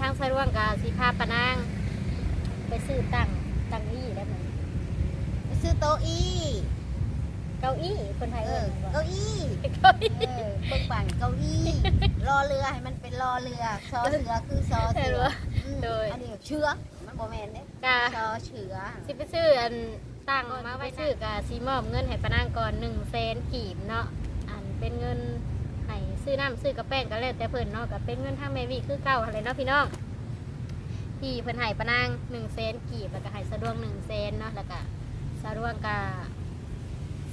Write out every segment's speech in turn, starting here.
ทางสะดวกกับสีพาปะนาง ไปซื้อตั้งตั้งอี้ได้เหมือนไปซื้อโต๊ะอี้เก้าอี้คนไทยเอเอิ้อนบ่เก้าอี้เก้าอี้ เออเบิ่งปั่นเก้าอี้รอเรือให้มันเป็นรอเรือซอเสือคือซอเห็เสืนอบ่อืมโดยอันนี้เชือมันบ่แม่นเด้กาซอเชือสิไปซื้ออันตั้งมาไว้ซื้อกะสีมอบเงินให้ปะนางก่อนหนึ่งแสนกีบเนาะอันเป็นเงินให้ ซื้อน้ำซื้อกระแป้งก็แล้วแต่เพิ่นเนาะก็เป็นเงินทางแม่วีคือเก่าอะไรเนาะพี่น้องที่เพิ่นให้ปะนางหนึ่งแสนกีบแล้วก็ให้สะดวกหนึ่งแสนเนาะแล้วก็สะดวกกะ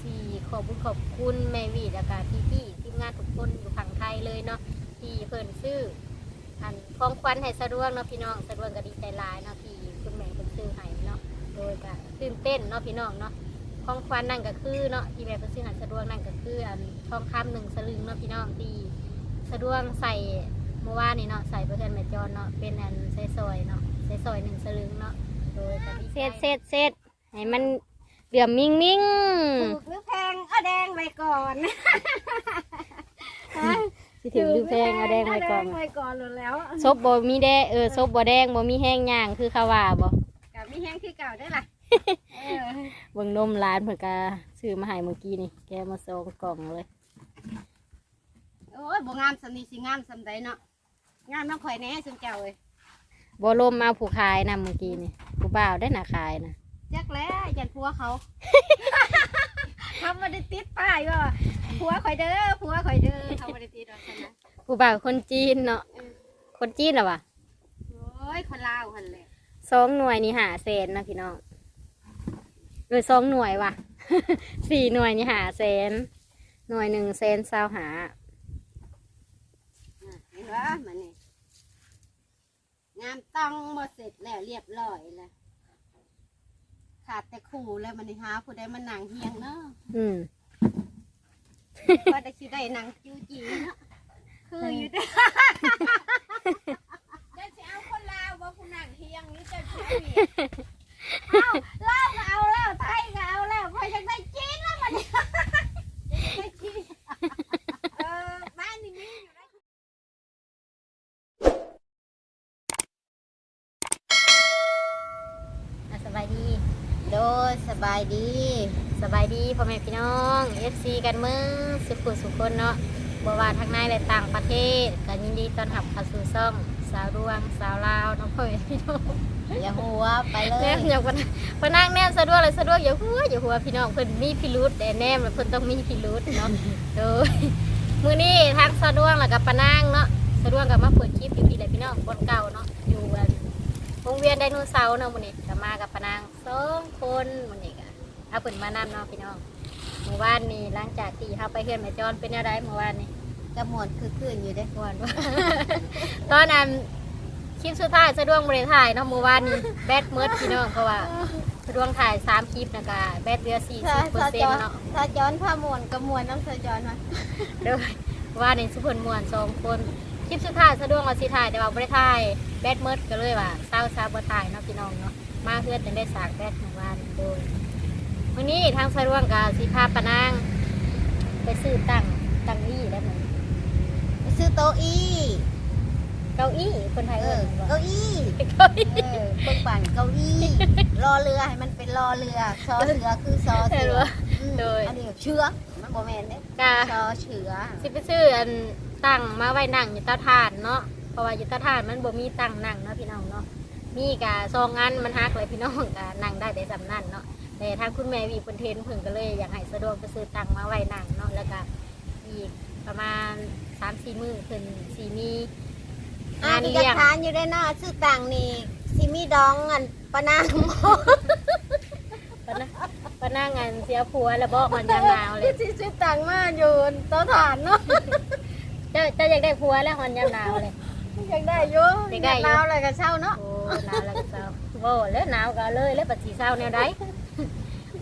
สี่ขอบคุญขอบคุณแม่วีแล้วก็พี่พี่ทีมงานทุกคนอยู่ฝั่งไทยเลยเนาะที่เพิ่นซื้ออันของขวัญให้สะดวกเนาะพี่น้องสะดวกก็ดีใจหลายเนาะที่คุณแม่เพิ่นซื้อให้เนาะโดยก็ตื่นเต้นเนาะพี่น้องเนาะ ของขวัญนั่นก็คือเนาะที่แม่เพิ่นซื้อให้สะดวกนั่นก็คืออันทองคำหนึ่งสลึงเนาะพี่น้องที่สะดวกใส่เมื่อวานนี่เนาะใส่เพื่อนแม่จอนเนาะเป็นอันใส่ซอยเนาะใส่ซอยหนึ่งสลึงเนาะโดยก็ดีเซตเซตเซตให้มันเหลื่อมมิ่งมิ่งถูกหรือแพงเอาแดงไว้ก่อนฮะสิถึงดูแพงเอาแดงไว้ก่อนเาแดงไว้ก่อนหมดแล้วซบบ่มีแดงเออซบบ่แดงบ่มีแห้งย่างคือเขาว่าบ่กับมีแห้งคือเก่าได้ล่ะ เออเบิ่งนมร้านเพิ่นก็ซื้อมาให้เมื่อกี้นี่ แกมาส่งกล่องเลย โอ้ยบ่งามสำนี้สิงามสำใดเนาะงามน้ำข่อยแน่ซุมเจ้าเอ้ยบ่ลมเอาผู้ขายนำเมื่อกี้นี่ผู้บ่าวได้น่ะขายนะจักแล้วยันผัวเขา ทำมาได้ติดป้ายว่าผัวข่อยเด้อผัวข่อยเด้อทำมาได้ติดดอกฉันนะผู้บ่าวคนจีนเนาะคนจีนเหรอวะโอ้ยคนลาวหันแหละสองหน่วยนี่หาแสนนะพี่น้อง เออสองหน่วยว่ะ สี่หน่วยนี่หาแสนหน่วยหนึ่งแสนสาวหาอะเห็นว่ามันนี่งามต้องหมดเสร็จแล้วเรียบร้อยแล้วขาดแต่ขู่แล้วมันนี่หาผู้ใดมานั่งเฮียงเนาะอืมว่าได้สิได้นั่งจูจีเนาะคืออยู่เด้อจะสิเอาคนลาวว่าผู้นั่งเฮียงหรือจะช่วย เอาลาวก็เอาแล้วไทยก็เอาแล้วพอจะได้จีนแล้วมันนี่ได้จีนเออบ้านนี่มีอยู่ได้อะสบายดี โดยสบายดี สบายดีพ่อแม่พี่น้อง FC กันเมืองสุขุสุขคนเนาะ บัวาทั้งในและต่างประเทศกันยินดีต้อนรับเข้าสู่ซ่องสาวดวงสาวลาวน้องพ่อแม่พี่น้องอย่าหัวไปเลแนยมอยาพนพนักแนมสะดวกเลยสะดวกอย่าหัวอย่าหัวพี่น้องเพิ่นมีพิรุษแต่แนมเพิ่นต้องมีพิรุษเนาะโดยมื้อนี้ทางสะดวกแล้วกับปะนางเนาะสะดวกกับมาเปิดคลิปอยู่พี่เลยพี่น้องคนเก่าเนาะอยู่อันวงเวียนไดโนเสาร์เนาะมื้อนี้ก็มากับปะนางสองคนมื้อนี้ก็เอาเพิ่นมานำเนาะพี่น้อง เมื่อวานนี้หลังจากที่เฮาไปเฮือนแม่จอนเป็นแนวใดเมื่อวานนี้กระหมวดคือคืนอยู่เด้ม่วนบ่ตอนนั้นคลิปสุดท้ายสะดวกบ่ได้ถ่ายเนาะเมื่อวานนี้แบตเมิดพี่น้องเพราะว่าสะดวกถ่ายสามคลิปนะกะแบตเหลือสี่ถ้าสิบเปอถ้าร์เซ็จนอนต์เนาะถ้าจอนผ้ามวนกระมวลน้ำสะจอนมาโดยว่าในสุพรรณมวนสองคนคลิปสุดท้ายสะดวกมาสิถ่ายแต่ว่าไม่ได้ถ่ายแบตเมิดก็เลยว่าเศร้าเศร้าบ่ถ่ายเนาะพี่น้องเนาะมาเพื่อนจึงได้สากแบตของวันโดย วันนี้ทางสะดวกกับสีพาปะนาง ไปซื้อตั้งตั้งอี้ได้เหมือนไปซื้อโต๊ะอี้เก้าอี้คนไทยเอเอิ้อนว่าเก้าอี้เก้าอี้ เออเบิ่งปั่นเก้าอี้รอเรือให้มันเป็นรอเรือซอเสือคือซอเห็เสืนอว่าอืมโดย อันนี้เชือมันบ่แม่นเด้กะซอเชือสิไปซื้ออันตั้งมาไว้นั่งอยู่เตาถ่านเนาะเพราะว่าอยู่เตาถ่านมันบ่มีตั้งนั่งเนาะพี่น้องเนาะมีกะซองงานมันฮักเลยพี่น้องกะนั่งได้แต่สำนั่นเนาะ แต่ทางคุณแม่วีเพิ่นเทนเพิ่นก็เลย อยากให้สะดวกไปซื้อตั้งมาไว้นั่งเนาะแล้วก็อีกประมาณ3-4มื้อเพิ่นสิมีอ่างานนี่กเลี้ยงทานอยู่ได้เนาะซื้อตังนี่สิมีดองอันปะนางปะนะปะนั่งงานเสียผัวแล้วบอกมันยามหนาวเลยสิซื้อตังมาอยู่เตาถ่านเนาะเจะจะอยากได้ผัวแล้วมันยามหนาวเลย ยังได้อยู่ยังได้อยู่ หนาวเลยก็เช้าเนาะโอ้หนาวแล้วก็เศร้าโว้แล้วหนาวก็เลยแล้วปัดสีเศร้าแนวใด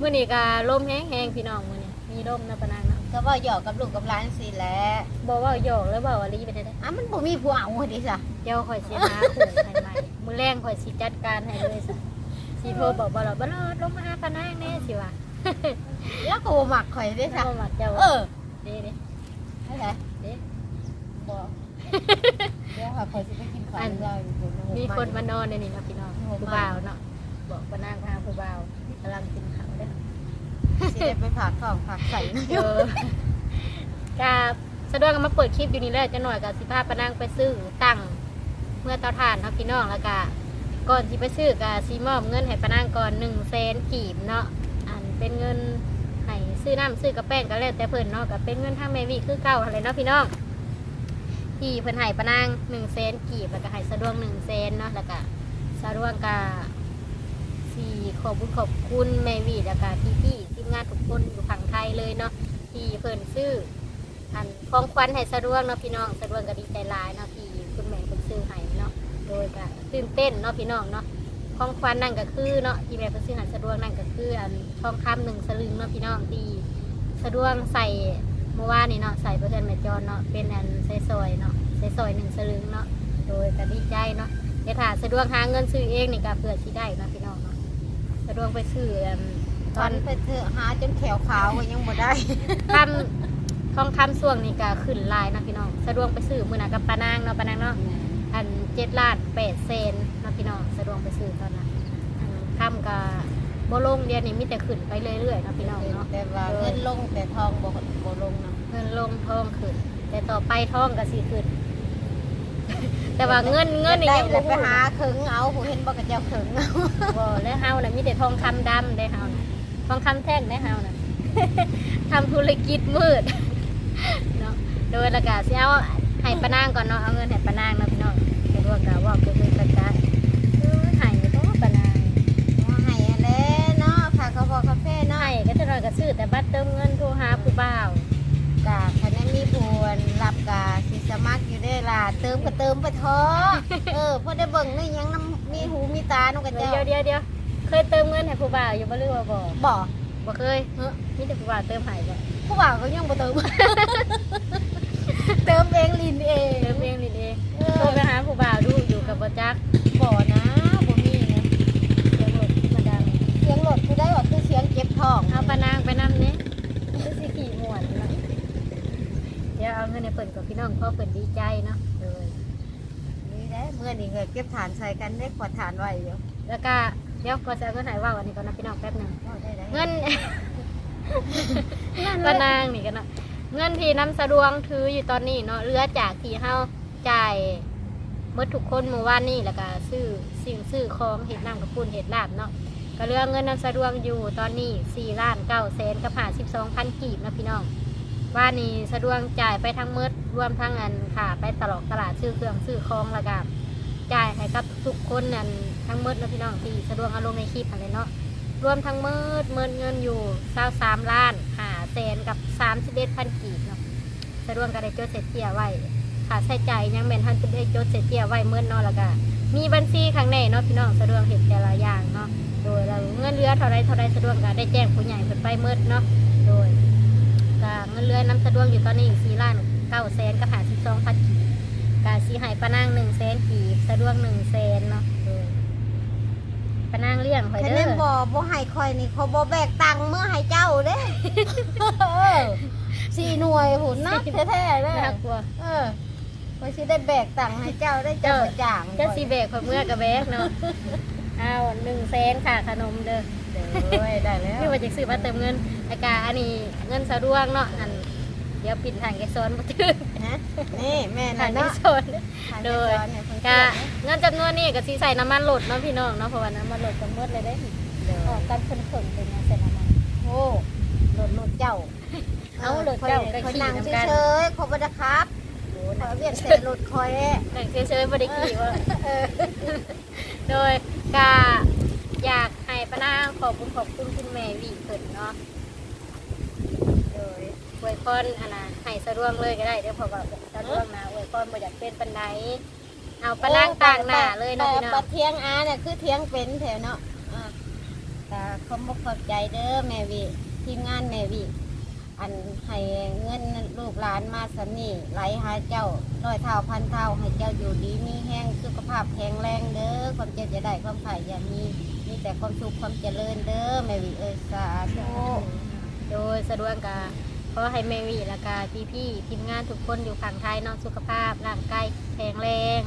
มื้อนี้ก็ลมแห้งๆพี่น้องมื้อนี้มีลมนะปะนางเนาะก็ว่าหยอกกับลูกกับหลานสิแหละบอกว่าหยอกแล้วบอกว่าลีไปได้อะมันบ่มีผู้เอาดิซะเดี๋ยวข่อยสิหาขู่ให้ใหม่มื้อแรงข่อยสิจัดการให้เลยซะสิโทรบอกบ่ล่ะบ่รอดลงมาหาปะนางแน่สิว่าแล้วก็บ่มักข่อยดิซะบ่มักเจ้าเออเด้เด้อะไรเด้บ่เด้ดี๋ยวค่ะคอยสิไปกินข้าวเราอยู่บนมีคนมานอนในนี่เนาะพี่น้องผู้บ่าวเนาะบอกปานางพาผู้บ่าวกำลังกินข้าวเด้อ สิได้ไปผักข้าวผักใส่นะเออกาสะดวกก็มาเปิดคลิปอยู่นี่แล้วจะหน่อยกับสิพาปานางไปซื้อตั้งเมื่อเตาถ่านเนาะพี่น้องแล้วก็ก่อนที่ไปซื้อกับซีมอบเงินให้ปานางก่อนหนึ่งแสนกีบเนาะอันเป็นเงินให้ซื้อน้ำซื้อกระแป้งก็แล้วแต่เพิ่นเนาะก็เป็นเงินทางแมวิคือเก่าอะไรเนาะพี่น้องที่เพิ่นให้ปานางหนึ่งแสนกีบแล้วก็ให้สะดวกหนึ่งแสนเนาะแล้วก็สะดวกกาสี่ขอบคุณขอบคุณแมวิแล้วก็พี่ทีม งานทุกคนอยู่ฝั่งไทยเลยเนาะที่เพิ่นซื้ออันของขวัญให้สะดวกเนาะพี่น้องสะดวกก็ดีใจหลายเนาะที่คุณแม่เพิ่นซื้อให้เนาะโดยก็ตื่นเต้นเนาะพี่น้องเนาะของขวัญนั่นก็คือเนาะที่แม่เพิ่นซื้อให้สะดวกนั่นก็คืออันทองคำหนึ่งสลึงเนาะพี่น้องที่สะดวกใส่เมื่อวานนี่เนาะใส่เพื่อนแม่จอนเนาะเป็นอันใส่ซอยเนาะใส่ซอยหนึ่งสลึงเนาะโดยก็ดีใจเนาะแต่ถ้าสะดวกหาเงินซื้อเองนี่ก็เพื่อสิได้เนาะพี่น้องเนาะสะดวกไปซื้ออัน ตอนไปเถอะหาจนแขวขาวก็ยังบ่ได้ทำทองคำส่วงนี่ก็ขึ้นลายนะพี่น้อง สะดวกไปซื้อมือหนากับปานางเนาะปานางเนาะ อันเจ็ดล้านแปดเซนเนาะพี่น้อง สะดวกไปซื้อตอนนั้นอันคำกับโบลงเดียวนี่มีแต่ขึ้นไปเรื่อยๆเนาะพี่น้องเนาะ แต่ว่าเงินลงแต่ทองบ่บ่ลงนะเงินลงทองขึ้น แต่ต่อไปทองก็สีขึ้น แต่ว่าเงินเงินนี่ได้ยังแล้วไปบ่หาเขิงเอาผู้เห็นบ่กระเจ้าเขิงเอา บ่แล้วเฮาน่ะมีแต่ทองคำดำได้เฮาน่ะ ทองคำแท่งได้เฮาน่ะทำธุรกิจมืดเนาะโดยละกาสิเอาให้ปานางก่อนเนาะเอาเงินให้ปานางเนาะพี่น้องไปรวมกับว่าคือคือกันกันเออให้ก็ปานางว่าให้อันแหละเนาะค่ะกาแฟกาแฟเนาะให้ก็จะน้อยก็ซื้อแต่บัตรเติมเงินโทรหาผู้บ่าวกะคันนั้นมีผู้รับกะสิสมัครอยู่ได้ล่ะเติมก็เติมไปท้อเออพอได้เบิ่งนี่ยังน้ำมีหูมีตาเนาะกระเดี๋เจ้ายวเดี๋ยวเดี๋ยว เคยเติมเงินให้ผู้บ่าวอยู่บ่หรือว่าบ่บ่บ่เคยเฮ้อมีแต่ผู้บ่าวเติมให้บ่ผู้บ่าวก็ยังบ่เติม เติมเองลินเองเติมเองนี่เองเอโทรอไปหาผู้บ่าวดูอยู่กับบ่จักบ่นะบ่มีนะเดี๋ยวรถมาดังเสียงรถผู้ได้ว่าคือเสียงเก็บท้องเอาปานางไปนำนี่คือสิขี่ม่วนเนาะเดี๋ยวเอาเงินให้เพิ่นกับพี่น้องเพราะเพิ่นดีใจเนาะเออนี่แหละเมื่อนี่เงินเก็บฐานใส่กันได้ขวดฐานไว้อยู่แล้วก็ เดี๋ยวก็จะเอาเงินไหนว่าวันนี้ก่อนนะพี่น้องแป๊บหนึ่งเอาได้ได้เงินนั่นก็แหละนางนี่กันเนาะเงินที่น้ำสะดวงถืออยู่ตอนนี้เนาะเหลือจากที่เฮาจ่ายเมื่อทุกคนเมื่อวานนี้แล้วก็ซื้อสิ่งซื้อของเห็ดน้ำกับปุ้นเห็ดลาบเนาะก็เหลือเงินน้ำสะดวงอยู่ตอนนี้สี่ล้านเก้าแสนกับหาสิบสองพันกีบนะพี่น้องว่านี่สะดวงจ่ายไปทั้งหมืดรวมทั้งอันค่ะ ไปตลอดตลาดซื้อเครื่องซื้อของแล้วก็จ่าย ให้กับทุกคนนั่นทั้งหมืดนะพี่น้องที่สะดวกอารมณ์ในคลิปอะไรเนาะรวมทั้งมืดเมินเงินอยู่เศร้าสามล้านหาแสนกับสามสิบเอ็ดพันกีบเนาะสะดวกกันได้จดเสร็จเจียไว้ค่าใช้จ่ายยังแม่นท่านจะได้จดเสร็จเจียไว้เมื่อเนาะแล้วก็มีบัญชีข้างในเนาะพี่น้องสะดวกเห็นแต่ละอย่างเนาะโดยเราเงินเรือเท่าไรเท่าไรสะดวกก็ได้แจ้งผู้ใหญ่เพิ่นไปเมื่อเนาะโดยเงินเรือน้ำสะดวกอยู่ตอนนี้สี่ล้านเก้าแสนกับหาสิบสองพันกีบ กาสีหายปะนางหนึ่งแสนกีบสะดวกหนึ่งแสนเนาะโดยปะนางเลี้ยงหอยคะเด้แนนอบ่บ่ให้คอยนี่เขาบ่แบกตังค์เมื่อให้เจ้าเด้ เออสี่หน่วยหุ่นนักแท้ๆเลยน่ากลัว เออคอยสิได้แบกตังค์ให้เจ้าได้เจ้าบ่จ่างเจ้าสีเบกคนเมื่อกับเบกเนาะเอาหนึ่งเซนค่ะขนมเด้อเด้อได้แล้ว นี่ว่าจะซื้อมาเติมเงินไอกาอันนี้เงินสะดวกเนาะอัน เดี๋ยวปิดทางแกซ้อนมาถึงฮะนี่แม่ทาน่ะงแกเนาะซ้อน ทางโดเดิยนเนี่ยเพิ่นกะเงินจำนวนนี้ก็สีใส่น้ำมันหลดเนาะพี่น้องเนาะเพราะว่าน้ำมันหลดกันหมดเลยได้เด้อออกกันคนเขินเป็นไงใส่น้ำมัน โอ้รถรถเจ้าเอารถเจ้าก็คอยขี่นั่งนำกัน เฉยๆเขาบ่ได้ครับโอ้ขอนะเรียกเสร็จรถคอยแต่งเฉยๆบริกีว่า เออ โดยกาอยากให้ปะนางขอบคุณขอบคุณคุณแม่วีเพิ่นเนาะโดย อวยพรอันน่ะให้สะดวกเลยก็ได้เดี๋ยวเพราะว่าสะดวกนะอวยพรบ่อยากเป็นปันไดเอาปะนางต่างหน้าเลยเนาะพี่น้อบังดเทียงอาเนี่ยคือเทียงเป็นแถวเนาะอ่าแต่ขอบอกขอบใจเด้อแม่วิทีมงานแม่วิอันให้เงินลูกหลานมาสนี่ไหลหาเจ้าร้อยเท่าพันเท่าให้เจ้าอยู่ดีมีแห้งสุขภาพแข็งแรงเด้อความเจ็บจะได้ความไข่อย่ามีมีแต่ความสุขความเจริญเด้อแม่วิเอ้ยสาธุโดยสะดวกกา ขอให้แม่วีแล้วก็พี่พี่ๆทีมงานทุกคนอยู่ฝั่งไทยเนอนสุขภาพร่างกายแข็งแรง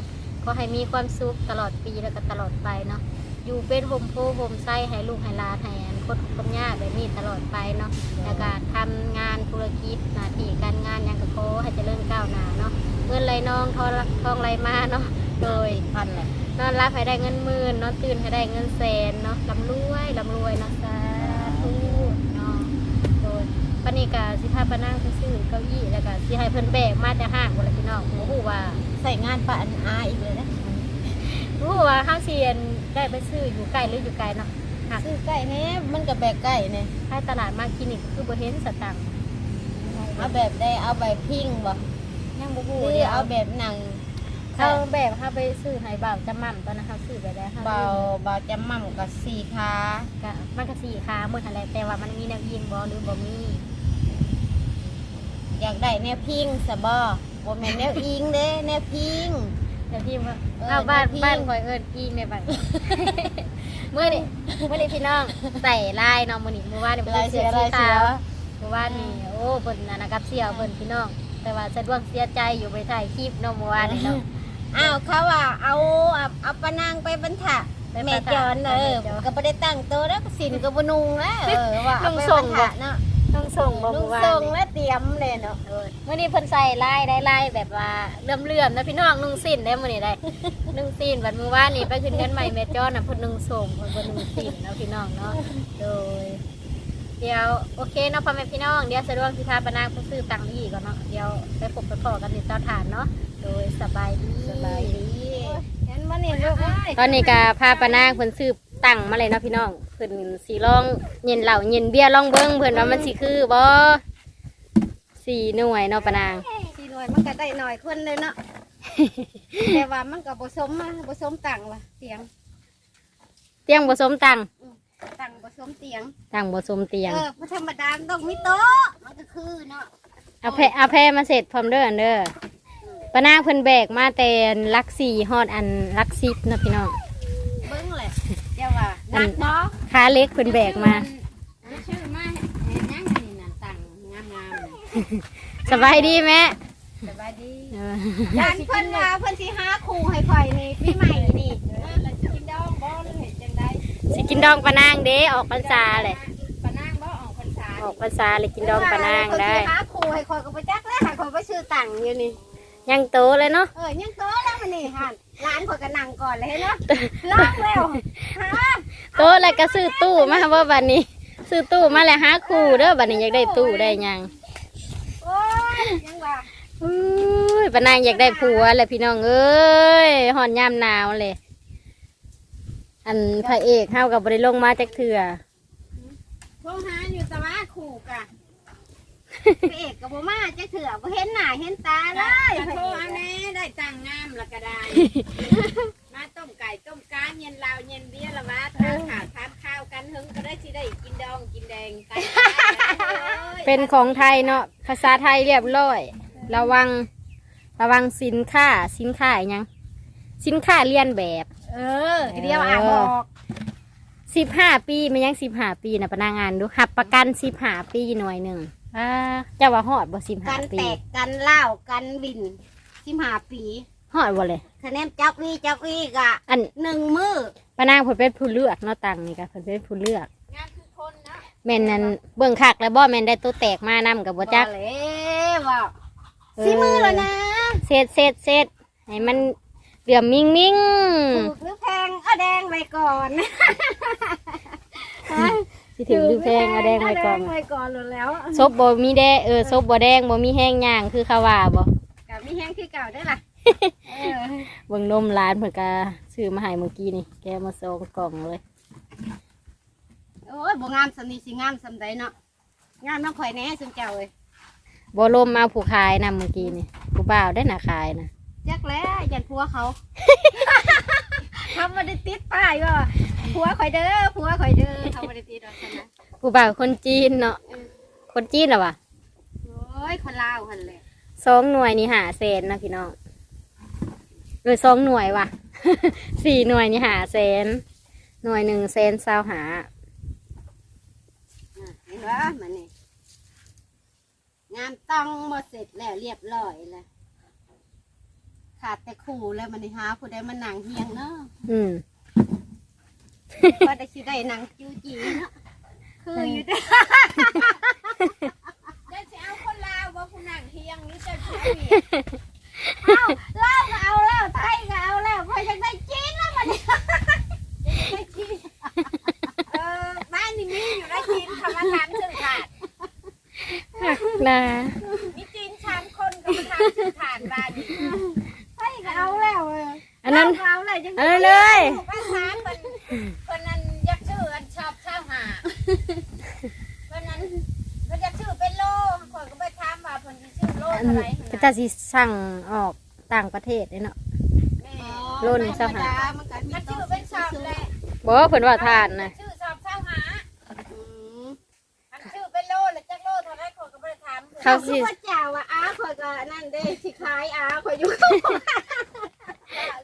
ขอให้มีความสุขตลอดปีแล้วก็ตลอดไปเนาะอยู่เป็นโฮมโพโฮมไส้ให้ลูกให้หลานให้อันคนคนยากแบบนี้ตลอดไปเนาะแล้วก็ทำงานธุรกิจหน้าที่การงานหยังก็ขอให้เจริญก้าวหน้าเนาะเงินไหลนองทองทองไหลมาเนาะโดยพันเลยนอนรับให้ได้เงินหมื่นนอนตื่นให้ได้เงินแสนเนาะลำรวยลำรวยเนาะสาธุเนาะโด ยปณิกาสิพาปะนั่งซื้อเก้าอี้แล้วก็สิให้เพิ่นแบกมาแต่ห้างบ่ล่ะพี่น้องบ่ฮู้ว่าใส่งานปะอันอาอีกเลยนะบ่ฮู้ว่าเฮาสิอันได้ไปซื้ออยู่ใกล้หรืออยู่ไกลเนาะซื้อไก่เนี่ยมันกับแบกไก่เนี่ยถ้าตลาดมาคลินิกก็คือบ่เห็นสตังค์เอาแบบได้เอาแบบพิงบ่ยังบ่หฮู้รือเดี๋ยวเอาแบบหนังเอาแบบเฮาไปซื้อให้บ่าวจำม่ำตอนนั้นเฮาซื้อไปแล้วเฮาเบาเบาจะมั่มกับสี่ขาก็มันก็สี่ขาหมดหั่นแหละแต่ว่ามันมีแนวยิงบ่หรือบ่มี อยากได้แนวพิงสะบ่บ่แม่นแนวอิงเด้แนวพิงแต่พี่ว่าเออเอาบ้านพี่ บ้านคอยเอิญอีในบ้าน เมื่อนี่เมื่อนี่พี่น้องใส่ลายเน้องมือนี่มือว่านนี่ลายเสือสีลายเสืขาอวมือว่านนี่โอ้เพิ่นนะนะครับเสียวเพิ่นพี่น้อง แต่ว่าสะดวกเสียใจอยู่ไปถ่ายคลิปเน้องมือว่านนี่เนาะ อ้าวเขาว่าเอาเอาเอาปะนางไปบรรทะไปบรรทะแม่จอนเออแม่จอนก็บ่ได้ตั้งโตวแล้วก็สินก็บ่นุงแล้วเออว่าเอาไปนุ่งส่บรงรบ่ทะเนาะ ต้องส่งบ่นุ่มืงอว่านส่งนี่แล้วเตรียมเลยเนาะเออเมื่อนี้เพิ่นใส่ลายได้ลายแบบว่าเลื่อมเลื่อมๆนะพี่น้องนุ่งสิ้นได้มื้อนี้ได้ นุ่งสิ้นบัดมือว่านนี่ไปขึ้นกันใหม่แม่จอนน่ะเพิ่นนุ่งส่งเพิ่นบ่นุ่งสิ้นเนาะพี่น้องเนาะโดย เดี๋ยวโอเคเนาะพ่อแม่พี่น้องเดี๋ยวสะดวกสิพาปานางไปซื้อตังค์อีกก่อนเนาะเดี๋ยวไปพบไปพอกันที่เตาถ่านเนาะโดยสบายดีสบายดีเห็นบ่นี่ลูกเอ้ย ตอนนี้ก็พาปานางเพิ่นซื้อตังค์มาเลยเนาะพี่น้องเพิ่ นสีลองเย็นเหล่าเย็นเบียร์ลองเบิ่งเพิ่นว่ามันสิคือบ่สี่หน่วยเนาะปานางสี่หน่วยมันก็ได้หน่อยคนเลยเนาะ แต่ว่ามันก็บ่สมมาบ่สมตังค์ว่ะเตียงเตียงบ่สมตังค์ตังค์บ่สมเตียงตังค์บ่สมเตียงเออเพราะธรรมดามันต้องมีโต๊ะมันก็คือเนาะเอาแพเอาแพมาเสร็จพร้อมเด้ออันเด้อปานางเพิ่นแบกมาแต่ลักสี่ฮอดอันลักสิบเนาะพี่น้องเบิ้งเลยเดี๋ยวว่านักบ่ขาเล็กเพิ่นแบกมา ชื่อมาเห็นยังไงน่ะตังงามงามสบายดีแม่สบายดีเออยันเพิ่นว่าเพิ่นสิหาครูให้ข่อยนี่ปีใหม่นี่เออแล้วสิกินดองบ่หรือเห็นจังไดสิกินดองปานางเด้ออกพรรษาเลยปะนางบ่ออกพรรษาออกพรรษาเลยกินดองปานางได้ เพิ่นสิหาครูให้ข่อยก็บ่จักแล้วให้ข่อยไปซื้อตังค์อยู่นี่ ยังโตเลยเนาะเออยังโตแล้วมันนี่หั่นร้านข่อยก็นั่งก่อนเลยเห็นเนาะลอกแล้วหาโตแล้วก็ซื้อตู้มาว่าบัดนี้ ซื้อตู้มาแล้วหาครูเด้อบัดนี้อยากได้ตู้ได้หยังโอ้ยยังว่าอุ้ยปานางอยากได้ผัวแหละพี่น้องเอ้ยหอนยามหนาวเลย อันพระเอกเฮากับบริลงมาจากเถื่อ โทรหาอยู่แตะว่าขู่กะ พระเอกกับโบมาจะเถื่อบ่เห็นหน้าเห็นตาเลยโทรเอาแน่ได้ตังค์งามและก็ได้ มาต้มไก่ต้มกาเย็นลาวเย็นเบี้ยละวะทานข้าวทานข้าวกันหึงก็ได้สิได้กินดองกินแดงไก่เป็นของไทยเนาะภาษาไทยเรียบร้อย ระวัง ระวังสินค้าสินค้าอหยังสินค้าเลียนแบบเออเดียวอ่านบอกสิบห้าปีมันยังสิบห้าปีนะพนักงานดูหับประกันสิบห้าปีหน่วยหนึ่ง อ่าเจ้าว่าหอดบ่สิบห้ากันปีแตกกันเล่าวกันบินสิมหาปีหอดบ่เลย คะแนนจักวีจักวีกะอันหนึ่งมือปานางเพิ่นเป็นผู้เลือกเนาะตังนี่ก็เพิ่นเป็นผู้เลือกงามคือคนนะแม่นนั่นเบิ่งคักแล้วบ่แม่นได้ตัวแตกมานำกับบ่จักบอกเลยว่าสีมือแล้วนะเสร็จเสร็จเสร็จให้มันเหลือมมิ่งมิ่งถูกหรือแพงเอาแดงไปก่อน สิถึงหรือแพงเอาแดงไว้ก่อนเาแดงไว้ก่อนแล้วซบบ่มีแดงเออซบบ่แดงบ่มีแห้งย่างคือเขาว่าบ่กับมีแห้งคือเก่าได้อล่ะเออเบิ่งนมร้านเพิ่นก็ซื้อมาให้เมื่อกี้นี่ แกมาส่งกล่องเลย โอ้ยบ่งามสำนีสิงามสำใดเนาะงามน้องข่อยแหน่สมเจ้าเอ้ยบ่ลมมาผู้ขายนำเมื่อกี้นี่ผู้บ่าวได้น่ะขายนะจักแล้วยันผัวเขาทำมาได้ติดป้ายว่า ผัวข่อยเด้อผัวข่อยเด้อเขามาได้ติดว่าซั่นนะผู้บ่าวคนจีนเนาะคนจีนเหรอวะโอ้ยคนลาวหันแหละสองหน่วยนี่หาแสนนะพี่น้องเออสองหน่วยว่ะ สี่หน่วยนี่หาแสนหน่วยหนึ่งแสนเศร้าหาอะเห็นว่ามันนี่เเออออเห็นว่ามันนี่เออเอองานต้องหมดเสร็จแล้วเรียบร้อยแล้วขาดแต่ขู่แล้วมันนี่หาผู้ใดมานั่งเฮียงเนาะอืม ว่าได้สิได้นั่งจูจีเนาะคืออยู่เด้อ เดี๋ยวจะเอาคนลาวว่าผู้นั่งเฮียงหรือจะช่วย เอาเล่าวก็เอาแล้วไทยก็เอาแล้วพอจะได้จีนแล้วมันนี่ได้จีน เออบ้านนี่มีอยู่ได้จีนคำว่าทานชื่อถาด นะ มีจีนชามคนก็มาทานชื่อถาดบ้านนี่ ไทยก็เอาแล้วเออ อันนั้น เล่าวก็เอาเลยจัง อันนั้นเลย ภาษาคนคนนั้นอยักชื่ออันชอบข้าวหาคนนั้นคนอยักชื่อเป็นโลคนก็ไปถามว่าคนที่ชื่อโล อัน อะไร ก็ จะสิสั่งออกต่างประเทศเลยเนาะแม่โลหนึ่งเจ้าหา มันก็มัมีนต้ชื่ออเป็นชอบแหละบอกว่าเพิ่นว่าทานนะชื่อชอบข้าวหาอืมอันชื่อเป็นโลหรือจักโลเท่าไรคนก็ไปถามเขาเขาสิสิว่าเจ้าว่าอาข่อยก็นั่นเด้สิขายอาข่อยอยู่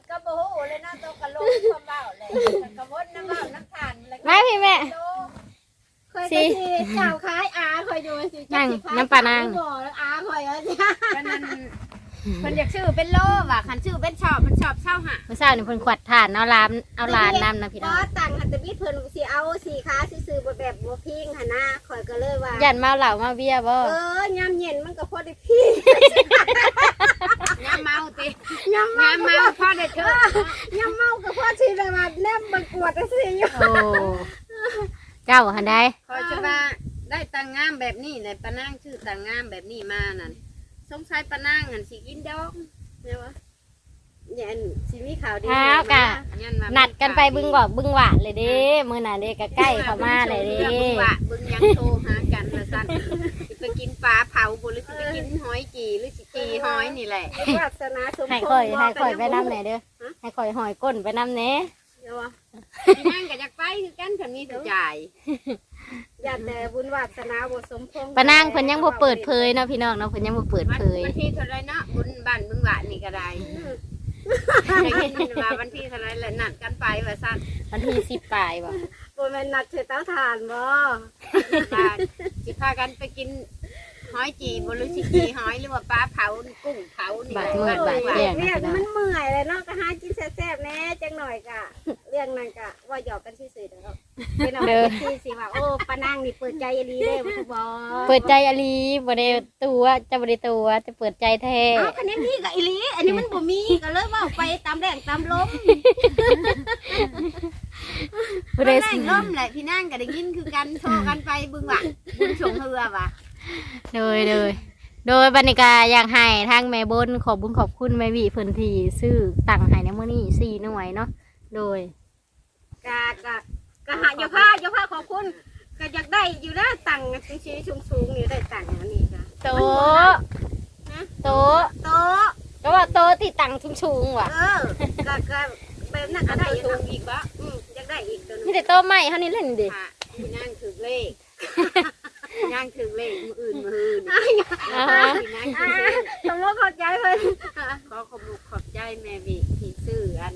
ก็โบหูเลยนะตัวกระโลกความเบาเลยกระวนน้ำเบาน้ำทานแล้วก็มาพี่แม่ โลข่ อยก็สิเจ้าขายอาข่อยอยู่สินั่งสิขยน้ำปลานาง บ่แล้วอาข่อยเอาจ้ะก็นั่นคนอยากชื่อเป็นโลว่ะคันชื่อเป็นชอบมันชอบเช่าหาเมื่อเช้านี่เพิ่นขวัดทานเอาร้านเอาร้านนำนะพี่น้องบ่ตังค์หันแต่มีเพิ่นสิเอาสีขาซื่อๆบ่แบบบ่พิงหั่นนะข่อยก็เลยว่า ยันเมาเหล่ามาเบียร์บ่เออยามเย็นมันก็พอได้พิงน้ำเมาติยามเมาน้ำเมาพ่อได้เถอะยามเมาก็พอสิได้ว่าแนมมันกวดจังซี่อยู่ โอ้ เจ้าหันได้คอยจะว่าได้ตังงามแบบนี้ในปะนางชื่อตังงามแบบนี้มานั่นสงสัยปะนางหันสิกินดอกเนียวะเนี่ยอันสิมีข่าวดีเท้ากะยันว่านัดกันไปบึงบอกบึงหวานเลยเด้มื้อน่ะเด้ก็ใกล้เข้ามาเลยเด้บึงวะบึงยังโทรหากันละสั่นสิไปกินปลาเผาบุหรือสิไปกินหอยจีหรือสิจีหอยนี่แหละวาสนาสมให้พข่อยงษ์ให้ข่อยบไปกนำแหน่เด้อให้ข่อยหอยก้นไปนำแหน่ เดี๋ยวว่าพี่นั่งก็อยากไปคือกันคนนี้ผู้จ่ายอย่าแต่บุญวาสนาบ่สมพงษ์ปะนางเพิ่นยังบ่เปิดเผยเนาะพี่น้องเนาะเพิ่นยังบ่เปิดวันเผย วันที่เท่าไรเนาะบุญบ้านบึงหวะนี่ก็ได้ได้ยินว่าวันที่เท่าไรแหละนัดกันไปว่าสั่นวันที่10ปลายบ่บ่แม่นนัดใส่เตาถ่านบ่ ว่าสิพากันไปกิน หอยจีบหรือสิจีหอยหรือว่าปลาเผากุ้งเผานี่บาดแหมืละดบาดบ้านแดบึงหวะงเรียนะกพี่น้องมันเมื่อยเลยเนาะก็หากินแซ่บๆแหน่จังหน่อยกะเรื่องนั้นกะว่าหยอกกันซื่อๆเด้อเป็นเอาที่สิว่าโอ้ปานางนี่เปิดใจดีเด้บ่ถูกบ่เปิดใจอลีบ่ได้ตัวจะบ่ได้ตัวจะเปิดใจแท้เอ้าคันนี้มีก็อีหลีอันนี้มันบ่มีก็เลยเว้าไปตามแรงตามลมบ่ได้ได้ล่มแหละพี่นั่งก็ได้ยินคือกันโทรกันไปบึงหวะบุญชงเฮือว่ะ โดยโดยโดยบรรยากาศอยากให้ทางแม่บนขอบบุญขอบคุณแม่วิเพิ่นที่ซื้อตังค์ให้ในมื้อนี้สี่หน่วยเนาะโดยกะกะกะหาอย่าพาอย่าพาขอบคุณก็อยากได้อยู่นะตังค์ชี้สูงๆนี่ได้ตังค์อันนี้จ้ะโตะโตะโต๊ะก็ว่าโตะที่ตังค์สูงๆว่ะเออกะกะแบบนั้นก็ได้อยู่สูนะงอีกวะอืมอยากได้อีกตัวหนึมีงแต่โตะใหม่เท่านี้เล่นดิค่ะพี่นั่งถือเลข ย่างถือเลขมืออื่นมืออื่นอ่าฮะพี่นั่งถือเลขสมมติเข้าใจเพิ่นขอขอบคุณขอบใจแม่วิที่ซื้ออัน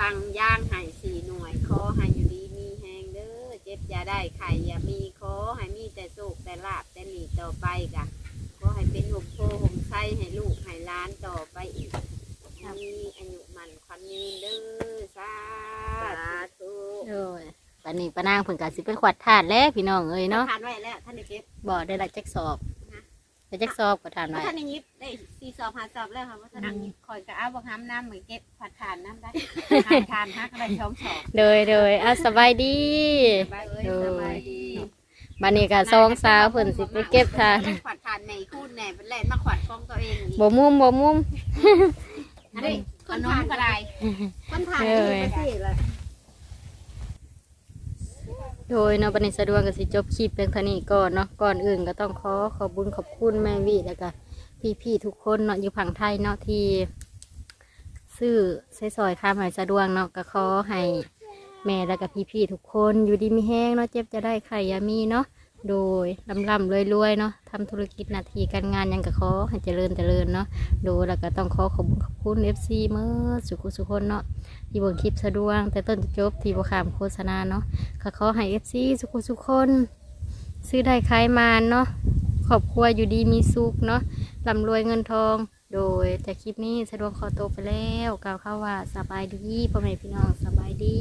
ตังย่างให้สี่หน่วยขอให้อยู่ดีมีแหงเด้อเจ็บอย่าได้ไข่อย่ามีขอให้มีแต่สุขแต่ลาบแต่หนีต่อไปกะขอให้เป็นห่มโพห่มไส้ให้ลูกให้หล้านต่อไปอีกมีอายุมันควันยืนเด้อสาสาธุธุ โดย ปันนี้ปานางเพิ่นก็สิเป็นขวัดทานแล้วพี่น้องเอ้ยเนาะทานไว้แล้วท่านได้เก็บ บ่ได้ละจักสอบได้จักสอบก็ทานว่าไว้ท่านได้ยิบได้สี่สอบห้าสอบแล้วค่ะว่าท่านได้ยิบคอยกะเอาบักห้ำน้ำเหมือนเก็บผัดทานน้ำได้ ทานฮักอะไรช้อมสองโดยโดยอะสบายดีบายเอ้ยโดยสบายดีบัดนี้ก็สองสาวเพิ่นสิไปเก็บทานขวัดทานในคูนแหน่เป็นแหล่มาขวัดฟองตัวเองอีกบ่มุมบ่มุม อันนี้ขนมก็ได้คนทานเอก็ออยู่ไปสิละ โดยเนาะบันนี้สะดวกก็สิจบคลิปเพียงเท่านี้ก่อนเนาะก่อนอื่นก็ต้องขอขอบคุญขอบคุณแม่วิแล้วก็พี่ๆทุกคนเนาะอยู่ฝั่งไทยเนาะที่ซื้อใช้ซอยข้ามหายสะดวกเนาะก็ขอให้แม่แล้วก็พี่ๆทุกคนอยู่ดีมีแห้งเนาะเจ็บจะได้ไข่ยามีเนาะโดยลำลำรวยๆเนาะทำธุรกิจนาทีการงานยังก็ขอให้เจริญเจริญเนาะโดยแล้วก็ต้องขอขอบคุณ คุณ FC เมื่อสุขุสุคนเนาะที่เบนคลิปสะดวกแต่ต้นจบที่บขามโฆษณาเนาะขอขอให้เอฟซีสุขสุขคน ซื้อได้ขายมานเนาะขครอบครัวอยู่ดีมีสุขเนาะร่ำรวยเงินทอง โดยแต่คลิปนี้สะดวกขอตัวไปแล้วกล่าวเข้าว่าสบายดีพ่อแม่พี่น้องสบายดี